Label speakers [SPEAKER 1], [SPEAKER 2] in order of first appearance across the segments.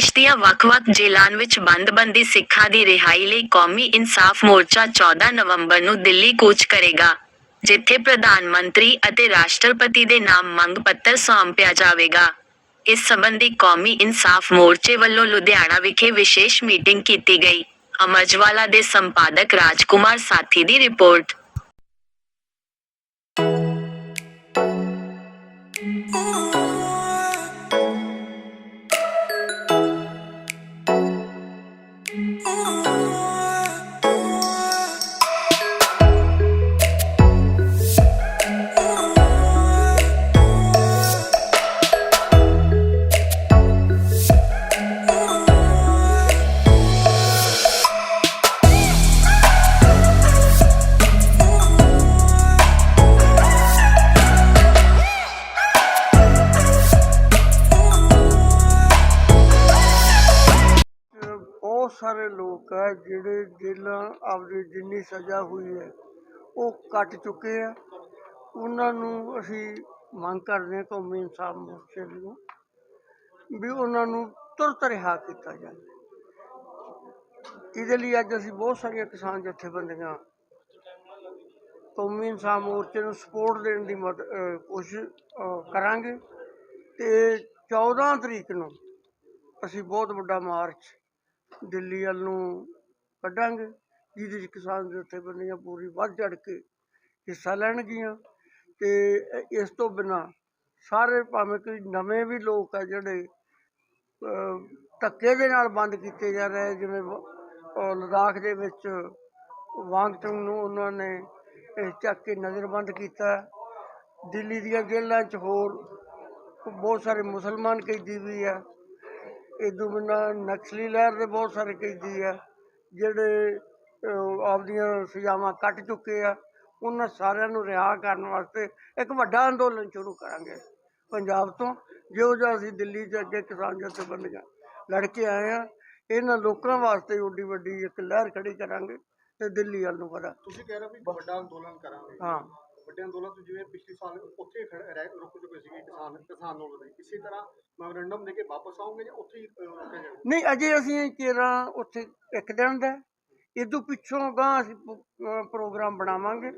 [SPEAKER 1] ਦੇਸ਼ ਦੀਆਂ ਵੱਖ-ਵੱਖ ਜੇਲ੍ਹਾਂ ਵਿੱਚ ਬੰਦ-ਬੰਦੀ ਸਿੱਖਾਂ ਦੀ ਰਿਹਾਈ ਲਈ ਕੌਮੀ ਇਨਸਾਫ ਮੋਰਚਾ 14 ਨਵੰਬਰ ਨੂੰ ਦਿੱਲੀ ਕੂਚ ਕਰੇਗਾ, ਜਿੱਥੇ ਪ੍ਰਧਾਨ ਮੰਤਰੀ ਅਤੇ ਰਾਸ਼ਟਰਪਤੀ ਦੇ ਨਾਮ ਮੰਗ ਪੱਤਰ ਸੌਂਪਿਆ ਜਾਵੇਗਾ। ਇਸ ਸੰਬੰਧੀ ਕੌਮੀ ਇਨਸਾਫ ਮੋਰਚੇ ਵੱਲੋਂ ਲੁਧਿਆਣਾ ਵਿਖੇ ਵਿਸ਼ੇਸ਼ ਮੀਟਿੰਗ ਕੀਤੀ ਗਈ। ਅਮਰਜਵਾਲਾ ਦੇ ਸੰਪਾਦਕ ਰਾਜਕੁਮਾਰ ਸਾਥੀ ਦੀ ਰਿਪੋਰਟ।
[SPEAKER 2] ਅਹ ਜਿਹੜੇ ਜੇਲਾਂ ਆਪਦੀ ਜਿੰਨੀ ਸਜ਼ਾ ਹੋਈ ਹੈ, ਉਹ ਕੱਟ ਚੁੱਕੇ ਆ। ਉਹਨਾਂ ਨੂੰ ਅਸੀਂ ਮੰਗ ਕਰਦੇ ਹਾਂ ਕੌਮੀ ਇਨਸਾਫ ਮੋਰਚੇ ਨੂੰ ਵੀ ਉਹਨਾਂ ਨੂੰ ਤੁਰਤ ਰਿਹਾ ਕੀਤਾ ਜਾਵੇ। ਇਹਦੇ ਲਈ ਅੱਜ ਅਸੀਂ ਬਹੁਤ ਸਾਰੀਆਂ ਕਿਸਾਨ ਜਥੇਬੰਦੀਆਂ ਕੌਮੀ ਇਨਸਾਫ ਮੋਰਚੇ ਨੂੰ ਸਪੋਰਟ ਦੇਣ ਦੀ ਮਦ ਕੋਸ਼ਿਸ਼ ਕਰਾਂਗੇ ਤੇ 14 ਤਰੀਕ ਨੂੰ ਅਸੀਂ ਬਹੁਤ ਵੱਡਾ ਮਾਰਚ ਦਿੱਲੀ ਵੱਲ ਨੂੰ ਕੱਢਾਂਗੇ, ਜਿਹਦੇ 'ਚ ਕਿਸਾਨ ਜਥੇਬੰਦੀਆਂ ਪੂਰੀ ਵੱਧ ਚੜ ਕੇ ਹਿੱਸਾ ਲੈਣਗੀਆਂ। ਤੇ ਇਸ ਤੋਂ ਬਿਨਾਂ ਸਾਰੇ ਭਾਵੇਂ ਕੋਈ ਨਵੇਂ ਵੀ ਲੋਕ ਆ ਜਿਹੜੇ ਧੱਕੇ ਦੇ ਨਾਲ ਬੰਦ ਕੀਤੇ ਜਾ ਰਹੇ ਜਿਵੇਂ ਲਦਾਖ ਦੇ ਵਿੱਚ ਵਾਂਗਚੁੰਗ ਨੂੰ ਉਹਨਾਂ ਨੇ ਚੱਕ ਕੇ ਨਜ਼ਰਬੰਦ ਕੀਤਾ। ਦਿੱਲੀ ਦੀਆਂ ਜੇਲ੍ਹਾਂ 'ਚ ਹੋਰ ਬਹੁਤ ਸਾਰੇ ਮੁਸਲਮਾਨ ਕੈਦੀ ਵੀ ਆ। ਇਦੋਂ ਬਿਨਾਂ ਨਕਸਲੀ ਲਹਿਰ ਦੇ ਬਹੁਤ ਸਾਰੇ ਕੈਦੀ ਆ। ਜਿਹੜੇ ਆਪਦੀਆਂ ਸਜ਼ਾਵਾਂ ਕੱਟ ਚੁੱਕੇ ਆ ਉਹਨਾਂ ਸਾਰਿਆਂ ਨੂੰ ਰਿਹਾ ਕਰਨ ਵਾਸਤੇ ਇੱਕ ਵੱਡਾ ਅੰਦੋਲਨ ਸ਼ੁਰੂ ਕਰਾਂਗੇ ਪੰਜਾਬ ਤੋਂ। ਜਿਹੋ ਜਿਹਾ ਅਸੀਂ ਦਿੱਲੀ 'ਚ ਅੱਗੇ ਕਿਸਾਨ ਜਥੇਬੰਦੀਆਂ ਲੜ ਕੇ ਆਏ ਆ ਇਹਨਾਂ ਲੋਕਾਂ ਵਾਸਤੇ ਓਡੀ ਵੱਡੀ ਇੱਕ ਲਹਿਰ ਖੜੀ ਕਰਾਂਗੇ ਤੇ ਦਿੱਲੀ ਵੱਲ ਨੂੰ ਵਧਾ
[SPEAKER 3] ਤੁਸੀਂ ਕਹਿ ਰਹੇ ਹੋ ਵੀ ਵੱਡਾ ਅੰਦੋਲਨ ਕਰਾਂਗੇ।
[SPEAKER 2] ਹਾਂ।
[SPEAKER 3] ਵੱਡੇ ਅੰਦੋਲਨ ਤੋਂ ਜਿਵੇਂ ਪਿਛਲੇ ਸਾਲ ਉੱਥੇ ਰੁਕ ਚੁੱਕੇ ਸੀਗੇ ਕਿਸਾਨ ਕਿਸਾਨ ਅੰਦੋਲਨ ਇਸੇ ਤਰ੍ਹਾਂ ਮੈਮੋਰੰਡਮ ਦੇ ਕੇ ਵਾਪਸ ਆਉਂਗੇ ਜਾਂ ਉੱਥੇ ਹੀ ਅਹ, ਰੁਕੇ ਜਾਣਗੇ
[SPEAKER 2] ਨਹੀਂ ਅਜੇ ਅਸੀਂ ਕੇਰਾਂ ਉੱਥੇ ਇੱਕ ਦਿਨ ਦਾ। ਇਦੋਂ ਪਿੱਛੋਂ ਗਾਂ ਅਸੀਂ ਪ੍ਰੋਗਰਾਮ ਬਣਾਵਾਂਗੇ।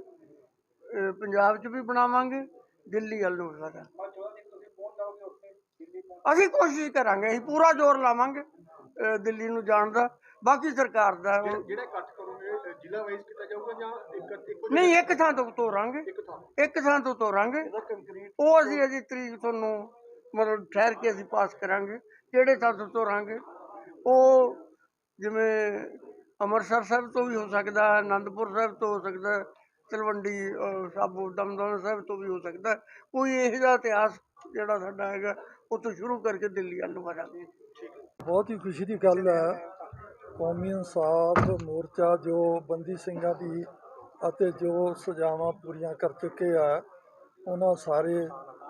[SPEAKER 2] ਪੰਜਾਬ 'ਚ ਵੀ ਬਣਾਵਾਂਗੇ ਦਿੱਲੀ ਵੱਲ ਨੂੰ ਸਾਡਾ ਅਸੀਂ ਕੋਸ਼ਿਸ਼ ਕਰਾਂਗੇ ਅਸੀਂ ਪੂਰਾ ਜ਼ੋਰ ਲਾਵਾਂਗੇ ਦਿੱਲੀ ਨੂੰ ਜਾਣ ਦਾ। ਬਾਕੀ ਸਰਕਾਰ ਦਾ
[SPEAKER 3] ਜਿਹੜੇ- ਇਕੱਠ ਜ਼ਿਲ੍ਹਾ ਵਾਈਜ਼ ਕੀਤਾ ਜਾਊਗਾ ਜਾਂ ਇੱਕ ਇੱਕੋ
[SPEAKER 2] ਨਹੀਂ ਇੱਕ ਥਾਂ ਤੋਂ ਤੋਰਾਂਗੇ।
[SPEAKER 3] ਇੱਕ ਥਾਂ
[SPEAKER 2] ਇੱਕ ਥਾਂ ਤੋਂ ਤੋਰਾਂਗੇ। ਉਹ ਅਸੀਂ ਅਜੇ ਤਰੀਕ ਤੁਹਾਨੂੰ ਮਤਲਬ ਠਹਿਰ ਕੇ ਅਸੀਂ ਪਾਸ ਕਰਾਂਗੇ। ਕਿਹੜੇ ਥਾਂ ਤੋਂ ਤੋਰਾਂਗੇ? ਉਹ ਜਿਵੇਂ ਅੰਮ੍ਰਿਤਸਰ ਸਾਹਿਬ ਤੋਂ ਵੀ ਹੋ ਸਕਦਾ ਹੈ ਆਨੰਦਪੁਰ ਸਾਹਿਬ ਤੋਂ ਹੋ ਸਕਦਾ ਹੈ, ਤਲਵੰਡੀ ਸਾਬੋ ਦਮਦਮਾ ਸਾਹਿਬ ਤੋਂ ਵੀ ਹੋ ਸਕਦਾ। ਕੋਈ ਇਹੋ ਜਿਹਾ ਇਤਿਹਾਸ ਜਿਹੜਾ ਸਾਡਾ ਹੈਗਾ ਉੱਥੋਂ ਸ਼ੁਰੂ ਕਰਕੇ ਦਿੱਲੀ ਵੱਲ ਨੂੰ ਵਧਾਂਗੇ
[SPEAKER 4] ਬਹੁਤ ਹੀ ਖੁਸ਼ੀ ਦੀ ਗੱਲ ਹੈ ਕੌਮੀ ਇਨਸਾਫ ਮੋਰਚਾ ਜੋ ਬੰਦੀ ਸਿੰਘਾਂ ਦੀ ਅਤੇ ਜੋ ਸਜ਼ਾਵਾਂ ਪੂਰੀਆਂ ਕਰ ਚੁੱਕੇ ਆ, ਉਹਨਾਂ ਸਾਰੇ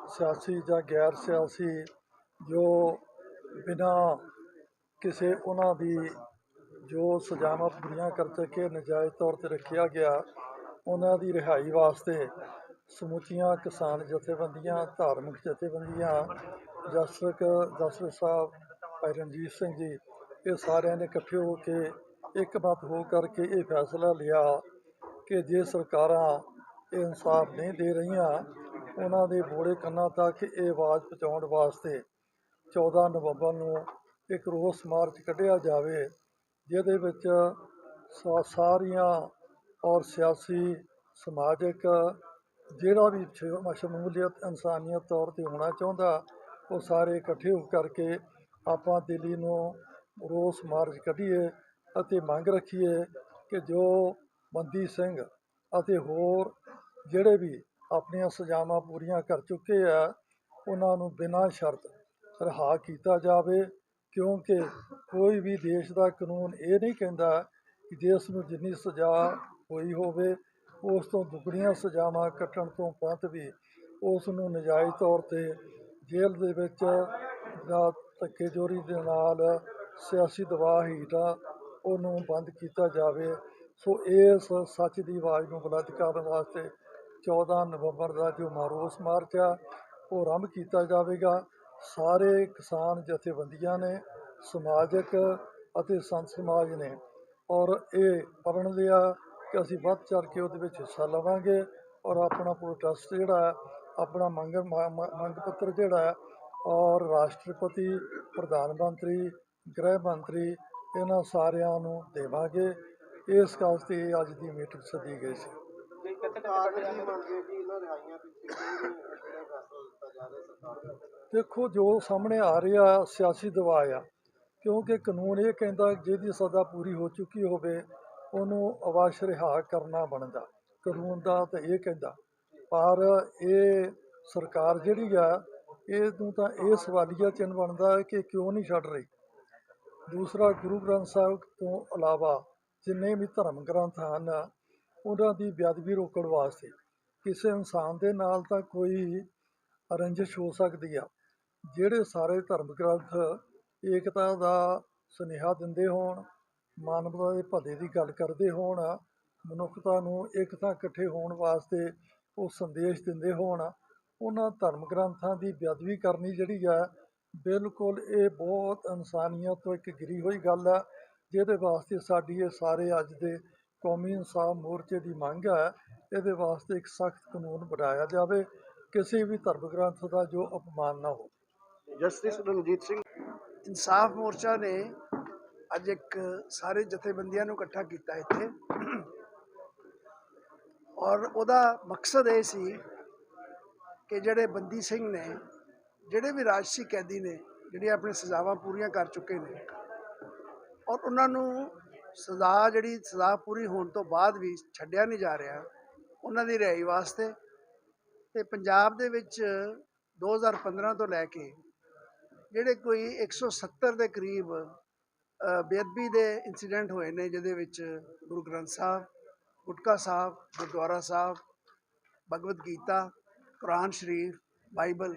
[SPEAKER 4] ਸਿਆਸੀ ਜਾਂ ਗੈਰ ਸਿਆਸੀ ਜੋ ਬਿਨਾਂ ਕਿਸੇ ਉਹਨਾਂ ਦੀ ਜੋ ਸਜ਼ਾਵਾਂ ਪੂਰੀਆਂ ਕਰ ਚੁੱਕੇ, ਨਜਾਇਜ਼ ਤੌਰ ਤੇ ਰੱਖਿਆ ਗਿਆ, ਉਹਨਾਂ ਦੀ ਰਿਹਾਈ ਵਾਸਤੇ ਸਮੁੱਚੀਆਂ ਕਿਸਾਨ ਜਥੇਬੰਦੀਆਂ, ਧਾਰਮਿਕ ਜਥੇਬੰਦੀਆਂ ਜਸਟਿਸ ਜਸਟਿਸ ਸਾਹਿਬ ਭਾਈ ਰਣਜੀਤ ਸਿੰਘ ਜੀ ਇਹ ਸਾਰਿਆਂ ਨੇ ਇਕੱਠੇ ਹੋ ਕੇ ਇੱਕ ਮਤ ਹੋ ਕਰਕੇ ਇਹ ਫੈਸਲਾ ਲਿਆ ਕਿ ਜੇ ਸਰਕਾਰਾਂ ਇਹ ਇਨਸਾਫ ਨਹੀਂ ਦੇ ਰਹੀਆਂ, ਉਹਨਾਂ ਦੇ ਬੋੜੇ ਕੰਨਾਂ ਤੱਕ ਇਹ ਆਵਾਜ਼ ਪਹੁੰਚਾਉਣ ਵਾਸਤੇ 14 ਨਵੰਬਰ ਨੂੰ ਇੱਕ ਰੋਸ ਮਾਰਚ ਕੱਢਿਆ ਜਾਵੇ, ਜਿਹਦੇ ਵਿੱਚ ਸਾਰੀਆਂ ਔਰ ਸਿਆਸੀ, ਸਮਾਜਿਕ ਜਿਹੜਾ ਵੀ ਸ਼ਮੂਲੀਅਤ ਇਨਸਾਨੀਅਤ ਤੌਰ ਤੇ ਹੋਣਾ ਚਾਹੁੰਦਾ, ਉਹ ਸਾਰੇ ਇਕੱਠੇ ਹੋ ਕਰਕੇ ਆਪਾਂ ਦਿੱਲੀ ਨੂੰ ਰੋਸ ਮਾਰਚ ਕੱਢੀਏ ਅਤੇ ਮੰਗ ਰੱਖੀਏ ਕਿ ਜੋ ਬੰਦੀ ਸਿੰਘ ਅਤੇ ਹੋਰ ਜਿਹੜੇ ਵੀ ਆਪਣੀਆਂ ਸਜ਼ਾਵਾਂ ਪੂਰੀਆਂ ਕਰ ਚੁੱਕੇ ਆ, ਉਹਨਾਂ ਨੂੰ ਬਿਨਾਂ ਸ਼ਰਤ ਰਿਹਾ ਕੀਤਾ ਜਾਵੇ, ਕਿਉਂਕਿ ਕੋਈ ਵੀ ਦੇਸ਼ ਦਾ ਕਾਨੂੰਨ ਇਹ ਨਹੀਂ ਕਹਿੰਦਾ ਕਿ ਜਿਸ ਨੂੰ ਜਿੰਨੀ ਸਜ਼ਾ ਹੋਈ ਹੋਵੇ, ਉਸ ਤੋਂ ਦੁੱਗਣੀਆਂ ਸਜ਼ਾਵਾਂ ਕੱਟਣ ਤੋਂ ਬਾਅਦ ਵੀ ਉਸ ਨੂੰ ਨਜਾਇਜ਼ ਤੌਰ ਤੇ ਜੇਲ੍ਹ ਦੇ ਵਿੱਚ ਜਾਂ ਧੱਕੇਜੋਰੀ ਦੇ ਨਾਲ ਸਿਆਸੀ ਦਬਾਅ ਹੇਠ ਉਹਨੂੰ ਬੰਦ ਕੀਤਾ ਜਾਵੇ। ਸੋ ਇਸ ਸੱਚ ਦੀ ਆਵਾਜ਼ ਨੂੰ ਬੁਲੰਦ ਕਰਨ ਵਾਸਤੇ 14 ਨਵੰਬਰ ਦਾ ਜੋ ਮਾਰੋਸ ਮਾਰਚ ਆ, ਉਹ ਆਰੰਭ ਕੀਤਾ ਜਾਵੇਗਾ। ਸਾਰੇ ਕਿਸਾਨ ਜਥੇਬੰਦੀਆਂ ਨੇ, ਸਮਾਜਿਕ ਅਤੇ ਸੰਤ ਸਮਾਜ ਨੇ, ਔਰ ਇਹ ਪਰਨ ਲਿਆ ਕਿ ਅਸੀਂ ਵੱਧ ਚੜ ਕੇ ਉਹਦੇ ਵਿੱਚ ਹਿੱਸਾ ਲਵਾਂਗੇ ਔਰ ਆਪਣਾ ਪ੍ਰੋਟੈਸਟ ਜਿਹੜਾ ਆਪਣਾ ਮੰਗ ਮ- ਮੰਗ ਪੱਤਰ ਜਿਹੜਾ ਔਰ ਰਾਸ਼ਟਰਪਤੀ, ਪ੍ਰਧਾਨ ਮੰਤਰੀ ਗ੍ਰਹਿ ਮੰਤਰੀ ਇਹਨਾਂ ਸਾਰਿਆਂ ਨੂੰ ਦੇਵਾਂਗੇ। ਇਸ ਵਾਸਤੇ ਇਹ ਅੱਜ ਦੀ ਮੀਟਿੰਗ ਸੱਦੀ ਗਈ ਸੀ। ਦੇਖੋ, ਜੋ ਸਾਹਮਣੇ ਆ ਰਿਹਾ ਸਿਆਸੀ ਦਬਾਅ ਆ, ਕਿਉਂਕਿ ਕਾਨੂੰਨ ਇਹ ਕਹਿੰਦਾ ਜਿਹਦੀ ਸਜ਼ਾ ਪੂਰੀ ਹੋ ਚੁੱਕੀ ਹੋਵੇ, ਉਹਨੂੰ ਅਵਸ਼ ਰਿਹਾ ਕਰਨਾ ਬਣਦਾ। ਕਾਨੂੰਨ ਦਾ ਤਾਂ ਇਹ ਕਹਿੰਦਾ। ਪਰ ਇਹ ਸਰਕਾਰ ਜਿਹੜੀ ਆ ਇਹ ਨੂੰ ਤਾਂ ਇਹ ਸਵਾਲੀਆ ਚਿੰਨ੍ਹ ਬਣਦਾ ਕਿ ਕਿਉਂ ਨਹੀਂ ਛੱਡ ਰਹੀ? ਦੂਸਰਾ ਗੁਰੂ ਗ੍ਰੰਥ ਸਾਹਿਬ ਤੋਂ ਇਲਾਵਾ ਜਿੰਨੇ ਵੀ ਧਰਮ ਗ੍ਰੰਥ ਹਨ, ਉਹਨਾਂ ਦੀ ਬੇਅਦਬੀ ਰੋਕਣ ਵਾਸਤੇ ਕਿਸੇ ਇਨਸਾਨ ਦੇ ਨਾਲ ਤਾਂ ਕੋਈ ਰੰਜਿਸ਼ ਹੋ ਸਕਦੀ ਆ। ਜਿਹੜੇ ਸਾਰੇ ਧਰਮ ਗ੍ਰੰਥ ਏਕਤਾ ਦਾ ਸੁਨੇਹਾ ਦਿੰਦੇ ਹੋਣ, ਮਾਨਵਤਾ ਦੇ ਭਲੇ ਦੀ ਗੱਲ ਕਰਦੇ ਹੋਣ, ਮਨੁੱਖਤਾ ਨੂੰ ਇੱਕ ਇਕੱਠੇ ਹੋਣ ਵਾਸਤੇ ਉਹ ਸੰਦੇਸ਼ ਦਿੰਦੇ ਹੋਣ, ਉਹਨਾਂ ਧਰਮ ਗ੍ਰੰਥਾਂ ਦੀ ਬੇਅਦਬੀ ਕਰਨੀ ਜਿਹੜੀ ਆ ਬਿਲਕੁਲ ਇਹ ਬਹੁਤ ਇਨਸਾਨੀਅਤ ਤੋਂ ਇੱਕ ਗਿਰੀ ਹੋਈ ਗੱਲ ਆ ਜਿਹਦੇ ਵਾਸਤੇ ਸਾਡੀ ਇਹ ਸਾਰੇ ਅੱਜ ਦੇ ਕੌਮੀ ਇਨਸਾਫ ਮੋਰਚੇ ਦੀ ਮੰਗ ਹੈ ਇਹਦੇ ਵਾਸਤੇ ਇੱਕ ਸਖਤ ਕਾਨੂੰਨ ਬਣਾਇਆ ਜਾਵੇ ਕਿਸੇ ਵੀ ਧਰਮ ਗ੍ਰੰਥ ਦਾ ਜੋ ਅਪਮਾਨ ਨਾ ਹੋ
[SPEAKER 3] ਜਸਟਿਸ ਰਣਜੀਤ ਸਿੰਘ।
[SPEAKER 5] ਇਨਸਾਫ ਮੋਰਚਾ ਨੇ ਅੱਜ ਇੱਕ ਸਾਰੇ ਜਥੇਬੰਦੀਆਂ ਨੂੰ ਇਕੱਠਾ ਕੀਤਾ ਇੱਥੇ। ਔਰ ਉਹਦਾ ਮਕਸਦ ਇਹ ਸੀ ਕਿ ਜਿਹੜੇ ਬੰਦੀ ਸਿੰਘ ਨੇ ਜਿਹੜੇ ਵੀ ਰਾਜਸੀ ਕੈਦੀ ਨੇ ਜਿਹੜੇ ਆਪਣੀ ਸਜ਼ਾਵਾਂ ਪੂਰੀਆਂ ਕਰ ਚੁੱਕੇ ਨੇ, ਔਰ ਉਹਨਾਂ ਨੂੰ ਸਜ਼ਾ ਜਿਹੜੀ ਸਜ਼ਾ ਪੂਰੀ ਹੋਣ ਤੋਂ ਬਾਅਦ ਵੀ ਛੱਡਿਆ ਨਹੀਂ ਜਾ ਰਿਹਾ, ਉਹਨਾਂ ਦੀ ਰਿਹਾਈ ਵਾਸਤੇ ਤੇ ਪੰਜਾਬ ਦੇ ਵਿੱਚ 2015 ਤੋਂ ਲੈ ਕੇ ਜਿਹੜੇ ਕੋਈ 170 ਦੇ ਕਰੀਬ ਬੇਅਦਬੀ ਦੇ ਇਨਸੀਡੈਂਟ ਹੋਏ ਨੇ, ਜਿਹਦੇ ਵਿੱਚ ਗੁਰੂ ਗ੍ਰੰਥ ਸਾਹਿਬ, ਗੁਟਕਾ ਸਾਹਿਬ, ਗੁਰਦੁਆਰਾ ਸਾਹਿਬ, ਭਗਵਦ ਗੀਤਾ, ਕੁਰਾਨ ਸ਼ਰੀਫ, ਬਾਈਬਲ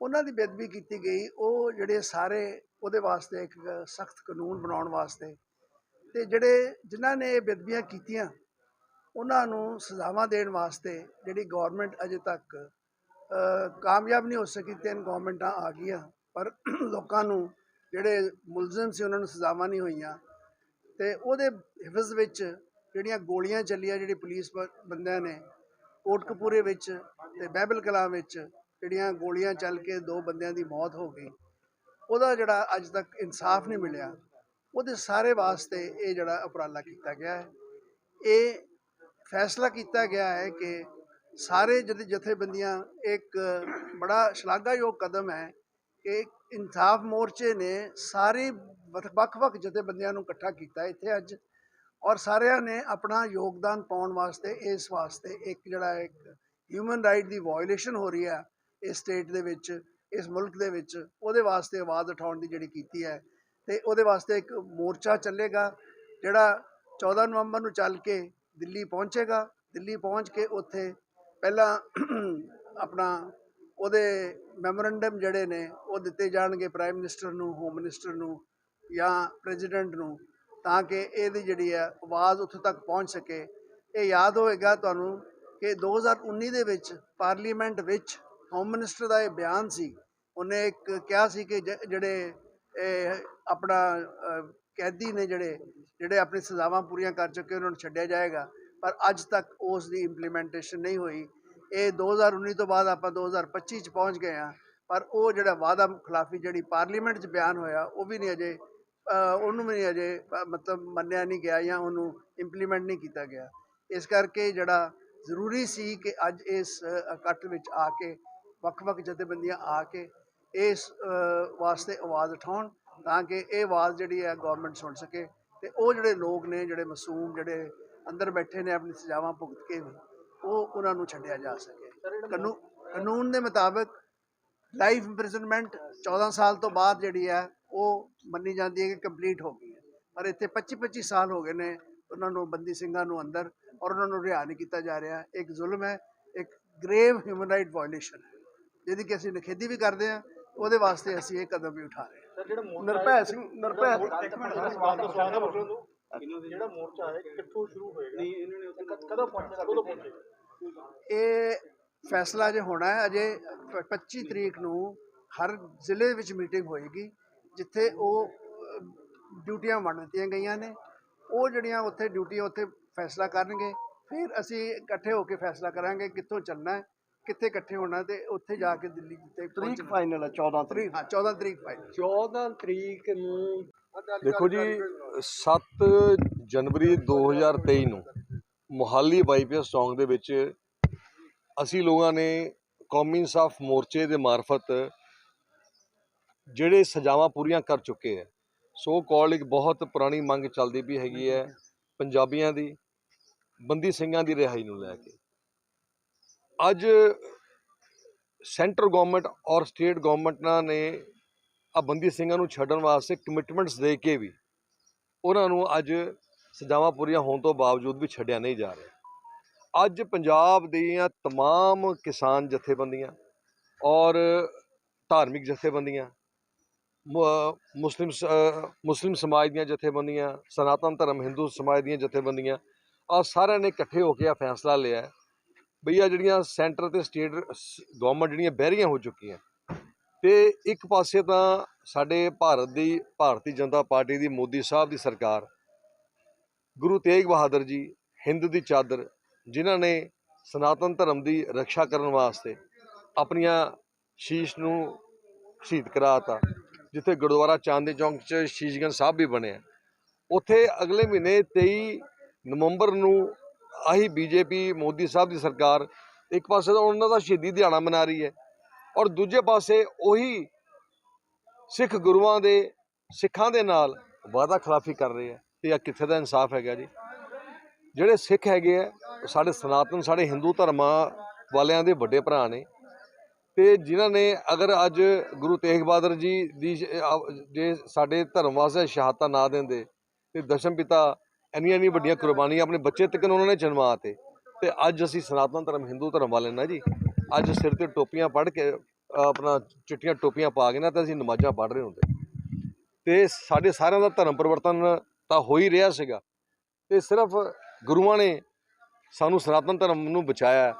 [SPEAKER 5] ਉਹਨਾਂ ਦੀ ਬੇਅਦਬੀ ਕੀਤੀ ਗਈ, ਉਹ ਜਿਹੜੇ ਸਾਰੇ ਉਹਦੇ ਵਾਸਤੇ ਇੱਕ ਸਖਤ ਕਾਨੂੰਨ ਬਣਾਉਣ ਵਾਸਤੇ ਤੇ ਜਿਹੜੇ ਜਿਨ੍ਹਾਂ ਨੇ ਇਹ ਬੇਅਦਬੀਆਂ ਕੀਤੀਆਂ, ਉਹਨਾਂ ਨੂੰ ਸਜ਼ਾਵਾਂ ਦੇਣ ਵਾਸਤੇ ਜਿਹੜੀ ਗਵਰਨਮੈਂਟ ਅਜੇ ਤੱਕ ਕਾਮਯਾਬ ਨਹੀਂ ਹੋ ਸਕੀ, ਤਿੰਨ ਗਵਰਨਮੈਂਟਾਂ ਆ ਗਈਆਂ, ਪਰ ਲੋਕਾਂ ਨੂੰ ਜਿਹੜੇ ਮੁਲਜ਼ਮ ਸੀ ਉਹਨਾਂ ਨੂੰ ਸਜ਼ਾਵਾਂ ਨਹੀਂ ਹੋਈਆਂ ਤੇ ਉਹਦੇ ਹਿਫਜ਼ ਵਿੱਚ ਜਿਹੜੀਆਂ ਗੋਲੀਆਂ ਚੱਲੀਆਂ, ਜਿਹੜੀ ਪੁਲਿਸ ਬ- ਬੰਦਿਆਂ ਨੇ, ਕੋਟਕਪੂਰੇ ਵਿੱਚ ਤੇ ਬਹਿਬਲ ਕਲਾਂ ਵਿੱਚ ਜਿਹੜੀਆਂ ਗੋਲੀਆਂ ਚੱਲ ਕੇ ਦੋ ਬੰਦਿਆਂ ਦੀ ਮੌਤ ਹੋ ਗਈ, ਉਹਦਾ ਜਿਹੜਾ ਅੱਜ ਤੱਕ ਇਨਸਾਫ ਨਹੀਂ ਮਿਲਿਆ, ਉਹਦੇ ਸਾਰੇ ਵਾਸਤੇ ਇਹ ਜਿਹੜਾ ਉਪਰਾਲਾ ਕੀਤਾ ਗਿਆ ਹੈ। ਇਹ ਫੈਸਲਾ ਕੀਤਾ ਗਿਆ ਹੈ ਕਿ ਸਾਰੇ ਜਥੇ ਜਥੇਬੰਦੀਆਂ ਇੱਕ ਬੜਾ ਸ਼ਲਾਘਾਯੋਗ ਕਦਮ ਹੈ ਕਿ ਇਨਸਾਫ ਮੋਰਚੇ ਨੇ ਸਾਰੇ ਵੱਖ- ਵੱਖ-ਵੱਖ ਜਥੇਬੰਦੀਆਂ ਨੂੰ ਇਕੱਠਾ ਕੀਤਾ ਇੱਥੇ ਅੱਜ ਔਰ ਸਾਰਿਆਂ ਨੇ ਆਪਣਾ ਯੋਗਦਾਨ ਪਾਉਣ ਵਾਸਤੇ, ਇਸ ਵਾਸਤੇ ਇੱਕ ਜਿਹੜਾ ਇੱਕ ਹਿਊਮਨ ਰਾਈਟ ਦੀ ਵਾਇਓਲੇਸ਼ਨ ਹੋ ਰਹੀ ਹੈ। ਇਸ ਸਟੇਟ ਦੇ ਵਿੱਚ, ਇਸ ਮੁਲਕ ਦੇ ਵਿੱਚ, ਉਹਦੇ ਵਾਸਤੇ ਆਵਾਜ਼ ਉਠਾਉਣ ਦੀ ਜਿਹੜੀ ਕੀਤੀ ਹੈ, ਤੇ ਉਹਦੇ ਵਾਸਤੇ ਇੱਕ ਮੋਰਚਾ ਚੱਲੇਗਾ, ਜਿਹੜਾ 14 ਨਵੰਬਰ ਨੂੰ ਚੱਲ ਕੇ ਦਿੱਲੀ ਪਹੁੰਚੇਗਾ, ਦਿੱਲੀ ਪਹੁੰਚ ਕੇ ਉੱਥੇ ਪਹਿਲਾਂ ਆਪਣਾ ਉਹਦੇ ਮੈਮੋਰੈਂਡਮ ਜਿਹੜੇ ਨੇ, ਉਹ ਦਿੱਤੇ ਜਾਣਗੇ ਪ੍ਰਾਈਮ ਮਿਨਿਸਟਰ ਨੂੰ ਹੋਮ ਮਿਨਿਸਟਰ ਨੂੰ ਜਾਂ ਪ੍ਰੈਜ਼ੀਡੈਂਟ ਨੂੰ, ਤਾਂ ਕਿ ਇਹਦੀ ਜਿਹੜੀ ਹੈ ਆਵਾਜ਼ ਉੱਥੇ ਤੱਕ ਪਹੁੰਚ ਸਕੇ। ਇਹ ਯਾਦ ਹੋਏਗਾ ਤੁਹਾਨੂੰ ਕਿ 2019 ਦੇ ਵਿੱਚ ਪਾਰਲੀਮੈਂਟ ਵਿੱਚ ਹੋਮ ਮਿਨਿਸਟਰ ਦਾ ਇਹ ਬਿਆਨ ਸੀ, ਉਹਨੇ ਇੱਕ ਕਿਹਾ ਸੀ ਕਿ ਜਿਹੜੇ ਇਹ ਆਪਣਾ ਕੈਦੀ ਨੇ ਜਿਹੜੇ ਜਿਹੜੇ ਆਪਣੀ ਸਜ਼ਾਵਾਂ ਪੂਰੀਆਂ ਕਰ ਚੁੱਕੇ, ਉਹਨਾਂ ਨੂੰ ਛੱਡਿਆ ਜਾਏਗਾ, ਪਰ ਅੱਜ ਤੱਕ ਉਸ ਦੀ ਇੰਪਲੀਮੈਂਟੇਸ਼ਨ ਨਹੀਂ ਹੋਈ। ਇਹ 2019 ਤੋਂ ਬਾਅਦ ਆਪਾਂ 2025 ਚ ਪਹੁੰਚ ਗਏ ਆ ਪਰ ਉਹ ਜਿਹੜਾ ਵਾਅਦਾ ਖਿਲਾਫੀ ਜਿਹੜੀ ਪਾਰਲੀਮੈਂਟ 'ਚ ਬਿਆਨ ਹੋਇਆ, ਉਹ ਵੀ ਨਹੀਂ ਅਜੇ ਉਹਨੂੰ ਵੀ ਨਹੀਂ ਅਜੇ ਮਤਲਬ ਮੰਨਿਆ ਨਹੀਂ ਗਿਆ ਜਾਂ ਉਹਨੂੰ ਇੰਪਲੀਮੈਂਟ ਨਹੀਂ ਕੀਤਾ ਗਿਆ। ਇਸ ਕਰਕੇ ਜਿਹੜਾ ਜ਼ਰੂਰੀ ਸੀ ਕਿ ਅੱਜ ਇਸ ਇਕੱਠ ਵਿੱਚ ਆ ਕੇ ਵੱਖ-ਵੱਖ ਜਥੇਬੰਦੀਆਂ ਆ ਕੇ ਇਸ ਵਾਸਤੇ ਆਵਾਜ਼ ਉਠਾਉਣ ਤਾਂ ਕਿ ਇਹ ਆਵਾਜ਼ ਜਿਹੜੀ ਹੈ ਗਵਰਨਮੈਂਟ ਸੁਣ ਸਕੇ ਤੇ ਉਹ ਜਿਹੜੇ ਲੋਕ ਨੇ ਜਿਹੜੇ ਮਾਸੂਮ ਜਿਹੜੇ ਅੰਦਰ ਬੈਠੇ ਨੇ ਆਪਣੀ ਸਜ਼ਾਵਾਂ ਭੁਗਤ ਕੇ ਵੀ ਉਹ ਉਹਨਾਂ ਨੂੰ ਛੱਡਿਆ ਜਾ ਸਕੇ। ਕਾਨੂੰਨ ਦੇ ਮੁਤਾਬਕ ਲਾਈਫ ਇੰਪ੍ਰਿਜ਼ਨਮੈਂਟ 14 ਸਾਲ ਤੋਂ ਬਾਅਦ ਜਿਹੜੀ ਹੈ ਉਹ ਮੰਨੀ ਜਾਂਦੀ ਹੈ ਕਿ ਕੰਪਲੀਟ ਹੋ ਗਈ ਹੈ। ਪਰ ਇੱਥੇ 25 25 ਸਾਲ ਹੋ ਗਏ ਨੇ ਉਹਨਾਂ ਨੂੰ ਬੰਦੀ ਸਿੰਘਾਂ ਨੂੰ ਅੰਦਰ ਔਰ ਉਹਨਾਂ ਨੂੰ ਰਿਹਾ ਨਹੀਂ ਕੀਤਾ ਜਾ ਰਿਹਾ। ਇੱਕ ਜ਼ੁਲਮ ਹੈ ਇੱਕ ਗ੍ਰੇਵ ਹਿਊਮਨ ਰਾਈਟ ਵਾਇਓਲੇਸ਼ਨ ਹੈ। ਜਿਹਦੀ ਕਿ ਅਸੀਂ ਨਿਖੇਧੀ ਵੀ ਕਰਦੇ ਹਾਂ ਉਹਦੇ ਵਾਸਤੇ ਅਸੀਂ ਇਹ ਕਦਮ ਵੀ ਉਠਾ ਰਹੇ ਹਾਂ।
[SPEAKER 3] ਜਿਹੜਾ
[SPEAKER 5] ਨਿਰਭੈ ਸਿੰਘ ਨਿਰਭੈ
[SPEAKER 3] ਇੱਕ ਮਿੰਟ ਸਵਾਲ ਦਾ ਸਵਾਲ ਦਾ ਪੁੱਛਣ ਨੂੰ ਜਿਹੜਾ ਮੋਰਚਾ ਹੈ ਕਿੱਥੋਂ ਸ਼ੁਰੂ ਹੋਏਗਾ ਨਹੀਂ ਇਹਨਾਂ ਨੇ ਕਦੋਂ ਪਹੁੰਚੇਗਾ ਕਦੋਂ ਪਹੁੰਚੇਗਾ
[SPEAKER 5] ਇਹ ਫੈਸਲਾ ਜੇ ਹੋਣਾ ਹੈ ਅਜੇ ਪ- 25 ਤਰੀਕ ਨੂੰ ਹਰ ਜ਼ਿਲ੍ਹੇ ਵਿੱਚ ਮੀਟਿੰਗ ਹੋਏਗੀ
[SPEAKER 6] ਜਿੱਥੇ ਉਹ ਡਿਊਟੀਆਂ ਵੰਡ ਦਿੱਤੀਆਂ ਗਈਆਂ ਨੇ। ਉਹ ਜਿਹੜੀਆਂ ਉੱਥੇ ਡਿਊਟੀ ਉੱਥੇ ਫੈਸਲਾ ਕਰਨਗੇ ਫਿਰ ਅਸੀਂ ਇਕੱਠੇ ਹੋ ਕੇ ਫੈਸਲਾ ਕਰਾਂਗੇ ਕਿੱਥੋਂ ਚੱਲਣਾ ਹੈ। ਕਿੱਥੇ ਇਕੱਠੇ ਹੋਣਾ ਤੇ ਉੱਥੇ ਜਾ ਕੇ ਦਿੱਲੀ ਜਿੱਤੇ
[SPEAKER 5] ਤਰੀਕ ਫਾਈਨਲ ਹੈ 14
[SPEAKER 6] ਤਰੀਕ। ਹਾਂ 14 ਤਰੀਕ ਫਾਈਨਲ
[SPEAKER 5] 14 ਤਰੀਕ ਨੂੰ
[SPEAKER 7] ਦੇਖੋ ਜੀ 7 ਜਨਵਰੀ 2023 ਨੂੰ ਮੁਹਾਲੀ ਬਾਈਪਾਸ ਚੌਂਕ ਦੇ ਵਿੱਚ ਅਸੀਂ ਲੋਕਾਂ ਨੇ ਕੌਮੀ ਇਨਸਾਫ ਮੋਰਚੇ ਦੇ ਮਾਰਫਤ ਜਿਹੜੇ ਸਜ਼ਾਵਾਂ ਪੂਰੀਆਂ ਕਰ ਚੁੱਕੇ ਹੈ ਸੋ ਕਾਲ ਇੱਕ ਬਹੁਤ ਪੁਰਾਣੀ ਮੰਗ ਚੱਲਦੀ ਵੀ ਹੈਗੀ ਹੈ ਪੰਜਾਬੀਆਂ ਦੀ ਬੰਦੀ ਸਿੰਘਾਂ ਦੀ ਰਿਹਾਈ ਨੂੰ ਲੈ ਕੇ। ਅੱਜ ਸੈਂਟਰ ਗਵਰਨਮੈਂਟ ਔਰ ਸਟੇਟ ਗਵਰਨਮੈਂਟਾਂ ਨੇ ਆ ਬੰਦੀ ਸਿੰਘਾਂ ਨੂੰ ਛੱਡਣ ਵਾਸਤੇ ਕਮਿਟਮੈਂਟਸ ਦੇ ਕੇ ਵੀ ਉਹਨਾਂ ਨੂੰ ਅੱਜ ਸਜ਼ਾਵਾਂ ਪੂਰੀਆਂ ਹੋਣ ਤੋਂ ਬਾਵਜੂਦ ਵੀ ਛੱਡਿਆ ਨਹੀਂ ਜਾ ਰਿਹਾ ਅੱਜ ਪੰਜਾਬ ਦੀਆਂ तमाम ਕਿਸਾਨ ਜਥੇਬੰਦੀਆਂ ਔਰ ਧਾਰਮਿਕ ਜਥੇਬੰਦੀਆਂ ਮੁ- ਮੁਸਲਿਮ ਸ- ਅ, ਮੁਸਲਿਮ ਸਮਾਜ ਦੀਆਂ ਜਥੇਬੰਦੀਆਂ ਸਨਾਤਨ ਧਰਮ ਹਿੰਦੂ ਸਮਾਜ ਦੀਆਂ ਜਥੇਬੰਦੀਆਂ ਆ ਸਾਰਿਆਂ ਨੇ ਇਕੱਠੇ ਹੋ ਕੇ ਆ ਫੈਸਲਾ ਲਿਆ ਹੈ ਬਈ ਆ ਜਿਹੜੀਆਂ ਸੈਂਟਰ ਤੇ ਸਟੇਟ ਗਵਰਨਮੈਂਟ ਜਿਹੜੀਆਂ ਬਹਿਰੀਆਂ ਹੋ ਚੁੱਕੀਆਂ। ਤੇ ਇੱਕ ਪਾਸੇ ਤਾਂ ਸਾਡੇ ਭਾਰਤ ਦੀ, ਭਾਰਤੀ ਜਨਤਾ ਪਾਰਟੀ ਦੀ ਮੋਦੀ ਸਾਹਿਬ ਦੀ ਸਰਕਾਰ, ਗੁਰੂ ਤੇਗ ਬਹਾਦਰ ਜੀ, ਹਿੰਦ ਦੀ ਚਾਦਰ, ਜਿਨ੍ਹਾਂ ਨੇ ਸਨਾਤਨ ਧਰਮ ਦੀ ਰੱਖਿਆ ਕਰਨ ਵਾਸਤੇ ਆਪਣੀਆਂ ਸ਼ੀਸ਼ ਨੂੰ ਸ਼ਹੀਦ ਕਰਾਤਾ, ਜਿੱਥੇ ਗੁਰਦੁਆਰਾ ਚਾਂਦਨੀ ਚੌਂਕ 'ਚ ਸ਼ੀਸ਼ਗੰਜ ਸਾਹਿਬ ਵੀ ਬਣਿਆ। ਉੱਥੇ ਅਗਲੇ ਮਹੀਨੇ 23 ਨਵੰਬਰ ਨੂੰ ਆਹੀ ਬੀਜੇਪੀ, ਮੋਦੀ ਸਾਹਿਬ ਦੀ ਸਰਕਾਰ ਇੱਕ ਪਾਸੇ ਤਾਂ ਉਹਨਾਂ ਦਾ ਸ਼ਹੀਦੀ ਦਿਹਾੜਾ ਮਨਾ ਰਹੀ ਹੈ ਔਰ ਦੂਜੇ ਪਾਸੇ ਉਹੀ ਸਿੱਖ ਗੁਰੂਆਂ ਦੇ, ਸਿੱਖਾਂ ਦੇ ਨਾਲ ਵਾਅਦਾ ਖਿਲਾਫੀ ਕਰ ਰਹੇ ਹੈ ਤੇ ਇਹ ਕਿੱਥੇ ਦਾ ਇਨਸਾਫ ਹੈਗਾ ਜੀ। ਜਿਹੜੇ ਸਿੱਖ ਹੈਗੇ ਆ ਸਾਡੇ ਸਨਾਤਨ, ਸਾਡੇ ਹਿੰਦੂ ਧਰਮਾਂ ਵਾਲਿਆਂ ਦੇ ਵੱਡੇ ਭਰਾ ਨੇ ਤੇ ਜਿਨ੍ਹਾਂ ਨੇ ਅਗਰ ਅੱਜ ਗੁਰੂ ਤੇਗ ਬਹਾਦਰ ਜੀ ਦੀ ਜੇ ਸਾਡੇ ਧਰਮ ਵਾਸਤੇ ਸ਼ਹਾਦਤਾਂ ਨਾ ਦਿੰਦੇ ਤੇ ਦਸ਼ਮ ਪਿਤਾ ਇੰਨੀਆਂ ਇੰਨੀਆਂ ਵੱਡੀਆਂ ਕੁਰਬਾਨੀਆਂ ਆਪਣੇ ਬੱਚੇ ਤੱਕ ਉਹਨਾਂ ਨੇ ਜਨਮਾਤੇ ਤੇ। ਅੱਜ ਅਸੀਂ ਸਨਾਤਨ ਧਰਮ, ਹਿੰਦੂ ਧਰਮ ਵਾਲੇ ਨਾ ਜੀ, ਅੱਜ ਸਿਰ ਤੇ ਟੋਪੀਆਂ ਪੜ ਕੇ ਆਪਣਾ ਚਿੱਟੀਆਂ ਟੋਪੀਆਂ ਪਾ ਕੇ ਨਾ ਤਾਂ ਅਸੀਂ ਨਮਾਜ਼ਾਂ ਪੜ ਰਹੇ ਹੁੰਦੇ। ਤੇ ਸਾਡੇ ਸਾਰਿਆਂ ਦਾ ਧਰਮ ਪਰਿਵਰਤਨ ਤਾਂ ਹੋ ਹੀ ਰਿਹਾ ਸੀਗਾ। ਤੇ ਸਿਰਫ ਗੁਰੂਆਂ ਨੇ ਸਾਨੂੰ ਸਨਾਤਨ ਧਰਮ ਨੂੰ ਬਚਾਇਆ। ਹੈ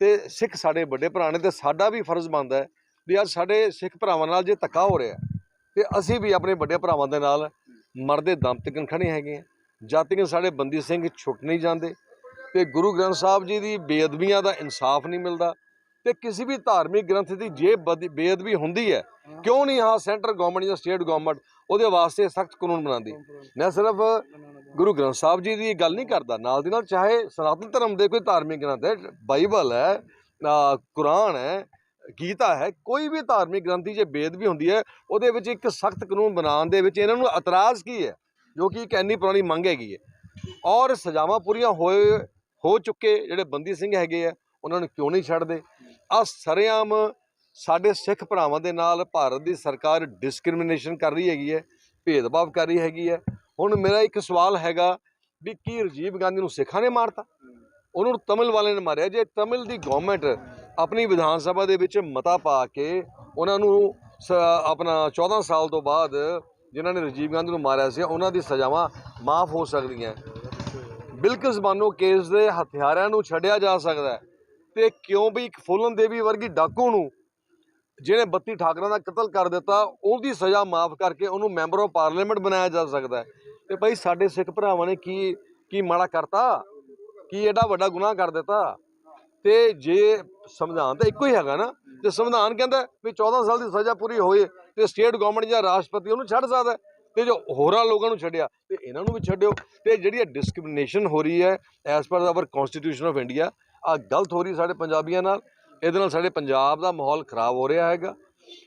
[SPEAKER 7] ਤੇ ਸਿੱਖ ਸਾਡੇ ਵੱਡੇ ਭਰਾ ਨੇ ਤੇ ਸਾਡਾ ਵੀ ਫਰਜ਼ ਬਣਦਾ ਵੀ ਅੱਜ ਸਾਡੇ ਸਿੱਖ ਭਰਾਵਾਂ ਨਾਲ ਜੇ ਧੱਕਾ ਹੋ ਰਿਹਾ ਤੇ ਅਸੀਂ ਵੀ ਆਪਣੇ ਵੱਡੇ ਭਰਾਵਾਂ ਦੇ ਨਾਲ ਮਰਦੇ ਦਮ ਤੱਕ ਖੜੇ ਹੈਗੇ ਹਾਂ। ਜਦ ਤੱਕ ਸਾਡੇ ਬੰਦੀ ਸਿੰਘ ਛੁੱਟ ਨਹੀਂ ਜਾਂਦੇ ਤੇ ਗੁਰੂ ਗ੍ਰੰਥ ਸਾਹਿਬ ਜੀ ਦੀ ਬੇਅਦਬੀਆਂ ਦਾ ਇਨਸਾਫ ਨਹੀਂ ਮਿਲਦਾ ਤੇ ਕਿਸੇ ਵੀ ਧਾਰਮਿਕ ਗ੍ਰੰਥ ਦੀ ਜੇ ਬਦ- ਬੇਅਦਬੀ ਹੁੰਦੀ ਹੈ, ਕਿਉਂ ਨਹੀਂ ਹਾਂ ਸੈਂਟਰ ਗਵਰਨਮੈਂਟ ਜਾਂ ਸਟੇਟ ਗਵਰਨਮੈਂਟ ਉਹਦੇ ਵਾਸਤੇ ਸਖਤ ਕਾਨੂੰਨ ਬਣਾਉਂਦੀ? ਮੈਂ ਸਿਰਫ ਗੁਰੂ ਗ੍ਰੰਥ ਸਾਹਿਬ ਜੀ ਦੀ ਗੱਲ ਨਹੀਂ ਕਰਦਾ, ਨਾਲ ਦੀ ਨਾਲ ਚਾਹੇ ਸਨਾਤਨ ਧਰਮ ਦੇ ਕੋਈ ਧਾਰਮਿਕ ਗ੍ਰੰਥ ਹੈ, ਬਾਈਬਲ ਹੈ ਕੁਰਾਨ ਹੈ, ਗੀਤਾ ਹੈ, ਕੋਈ ਵੀ ਧਾਰਮਿਕ ਗ੍ਰੰਥੀ ਜੇ ਬੇਅਦਬੀ ਹੁੰਦੀ ਹੈ, ਉਹਦੇ ਵਿੱਚ ਇੱਕ ਸਖਤ ਕਾਨੂੰਨ ਬਣਾਉਣ ਦੇ ਵਿੱਚ ਇਹਨਾਂ ਨੂੰ ਇਤਰਾਜ਼ ਕੀ ਹੈ? ਜੋ ਕਿ ਇੱਕ ਐਨੀ ਪੁਰਾਣੀ ਮੰਗ ਹੈਗੀ ਹੈ। ਔਰ ਸਜ਼ਾਵਾਂ ਪੂਰੀਆਂ ਹੋਏ, ਹੋ ਚੁੱਕੇ ਜਿਹੜੇ ਬੰਦੀ ਸਿੰਘ ਹੈਗੇ ਆ, ਉਹਨਾਂ ਨੂੰ ਕਿਉਂ ਨਹੀਂ ਛੱਡਦੇ? ਆ ਸਰੇਆਮ ਸਾਡੇ ਸਿੱਖ ਭਰਾਵਾਂ ਦੇ ਨਾਲ ਭਾਰਤ ਦੀ ਸਰਕਾਰ ਡਿਸਕ੍ਰਿਮੀਨੇਸ਼ਨ ਕਰ ਰਹੀ ਹੈਗੀ ਹੈ, ਭੇਦਭਾਵ ਕਰ ਰਹੀ ਹੈਗੀ ਹੈ। ਹੁਣ ਮੇਰਾ ਇੱਕ ਸਵਾਲ ਹੈਗਾ ਵੀ ਕੀ ਰਾਜੀਵ ਗਾਂਧੀ ਨੂੰ ਸਿੱਖਾਂ ਨੇ ਮਾਰਤਾ? ਉਹਨਾਂ ਨੂੰ ਤਮਿਲ ਵਾਲਿਆਂ ਨੇ ਮਾਰਿਆ। ਜੇ ਤਮਿਲ ਦੀ ਗਵਰਨਮੈਂਟ ਆਪਣੀ ਵਿਧਾਨ ਸਭਾ ਦੇ ਵਿੱਚ ਮਤਾ ਪਾ ਕੇ ਉਹਨਾਂ ਨੂੰ ਸ- ਆਪਣਾ 14 ਸਾਲ ਤੋਂ ਬਾਅਦ ਜਿਨ੍ਹਾਂ ਨੇ ਰਾਜੀਵ ਗਾਂਧੀ ਨੂੰ ਮਾਰਿਆ ਸੀ, ਉਹਨਾਂ ਦੀ ਸਜ਼ਾਵਾਂ ਮਾਫ ਹੋ ਸਕਦੀਆਂ ਬਿਲਕੁਲ ਬਾਨੋ ਕੇਸ ਦੇ ਹਥਿਆਰਾਂ ਨੂੰ ਛੱਡਿਆ ਜਾ ਸਕਦਾ ਹੈ ਤੇ ਕਿਉਂ ਵੀ ਇੱਕ ਫੁੱਲਨ ਦੇਵੀ ਵਰਗੀ ਡਾਕੂ ਨੂੰ ਜਿਹਨੇ 32 ਠਾਕਰਾਂ ਦਾ ਕਤਲ ਕਰ ਦਿੱਤਾ, ਉਹਦੀ ਸਜ਼ਾ ਮਾਫ ਕਰਕੇ ਉਹਨੂੰ ਮੈਂਬਰ ਆਫ ਪਾਰਲੀਮੈਂਟ ਬਣਾਇਆ ਜਾ ਸਕਦਾ ਹੈ। ਤੇ ਭਾਈ, ਸਾਡੇ ਸਿੱਖ ਭਰਾਵਾਂ ਨੇ ਕੀ ਕੀ ਮਾੜਾ ਕਰਤਾ? ਕੀ ਐਡਾ ਵੱਡਾ ਗੁਨਾਹ ਕਰ ਦਿੱਤਾ? ਤੇ ਜੇ ਸੰਵਿਧਾਨ ਤਾਂ ਇੱਕੋ ਹੀ ਹੈਗਾ ਨਾ ਤੇ ਸੰਵਿਧਾਨ ਕਹਿੰਦਾ ਵੀ 14 ਸਾਲ ਦੀ ਸਜ਼ਾ ਪੂਰੀ ਹੋਏ ਤੇ ਸਟੇਟ ਗਵਰਨਮੈਂਟ ਜਾਂ ਰਾਸ਼ਟਰਪਤੀ ਉਹਨੂੰ ਛੱਡ ਸਕਦਾ ਹੈ। ਤੇ ਜੋ ਹੋਰਾਂ ਲੋਕਾਂ ਨੂੰ ਛੱਡਿਆ, ਤੇ ਇਹਨਾਂ ਨੂੰ ਵੀ ਛੱਡਿਓ। ਤੇ ਜਿਹੜੀ ਡਿਸਕ੍ਰਿਮੀਨੇਸ਼ਨ ਹੋ ਰਹੀ ਹੈ as per hour constitution of India ਆ ਗਲਤ ਹੋ ਰਹੀ ਸਾਡੇ ਪੰਜਾਬੀਆਂ ਨਾਲ। ਇਹਦੇ ਨਾਲ ਸਾਡੇ ਪੰਜਾਬ ਦਾ ਮਾਹੌਲ ਖਰਾਬ ਹੋ ਰਿਹਾ ਹੈਗਾ।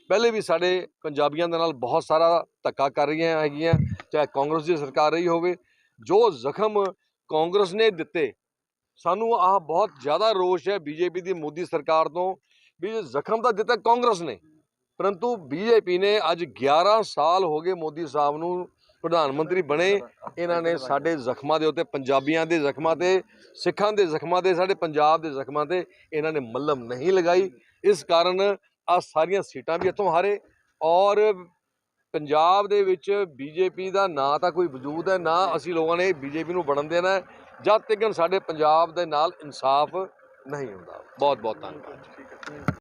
[SPEAKER 7] ਪਹਿਲੇ ਵੀ ਸਾਡੇ ਪੰਜਾਬੀਆਂ ਦੇ ਨਾਲ ਬਹੁਤ ਸਾਰਾ ਧੱਕਾ ਕਰ ਰਹੀਆਂ ਹੈਗੀਆਂ, ਚਾਹੇ ਕਾਂਗਰਸ ਦੀ ਸਰਕਾਰ ਰਹੀ ਹੋਵੇ। ਜੋ ਜ਼ਖਮ ਕਾਂਗਰਸ ਨੇ ਦਿੱਤੇ, ਸਾਨੂੰ ਆਹ ਬਹੁਤ ਜ਼ਿਆਦਾ ਰੋਸ਼ ਹੈ ਬੀਜੇਪੀ ਦੀ, ਮੋਦੀ ਸਰਕਾਰ ਤੋਂ, ਵੀ ਜ਼ਖਮ ਤਾਂ ਦਿੱਤਾ ਕਾਂਗਰਸ ਨੇ। ਪਰੰਤੂ ਬੀਜੇਪੀ ਨੇ ਅੱਜ 11 ਸਾਲ ਹੋ ਗਏ ਮੋਦੀ ਸਾਹਿਬ ਨੂੰ ਪ੍ਰਧਾਨ ਮੰਤਰੀ ਬਣੇ। ਇਹਨਾਂ ਨੇ ਸਾਡੇ ਜ਼ਖਮਾਂ ਦੇ ਉੱਤੇ, ਪੰਜਾਬੀਆਂ ਦੇ ਜ਼ਖਮਾਂ ਤੇ, ਸਿੱਖਾਂ ਦੇ ਜ਼ਖਮਾਂ ਤੇ, ਸਾਡੇ ਪੰਜਾਬ ਦੇ ਜ਼ਖਮਾਂ ਤੇ ਇਹਨਾਂ ਨੇ ਮੱਲਮ ਨਹੀਂ ਲਗਾਈ। ਇਸ ਕਾਰਨ ਆ ਸਾਰੀਆਂ ਸੀਟਾਂ ਵੀ ਇੱਥੋਂ ਹਾਰੇ ਔਰ ਪੰਜਾਬ ਦੇ ਵਿੱਚ ਬੀਜੇਪੀ ਦਾ ਨਾ ਤਾਂ ਕੋਈ ਵਜੂਦ ਹੈ, ਨਾ ਅਸੀਂ ਲੋਕਾਂ ਨੇ ਬੀਜੇਪੀ ਨੂੰ ਬਣਨ ਦੇਣਾ ਜਦ ਤੱਕ ਸਾਡੇ ਪੰਜਾਬ ਦੇ ਨਾਲ ਇਨਸਾਫ ਨਹੀਂ ਹੁੰਦਾ। ਬਹੁਤ ਬਹੁਤ ਧੰਨਵਾਦ।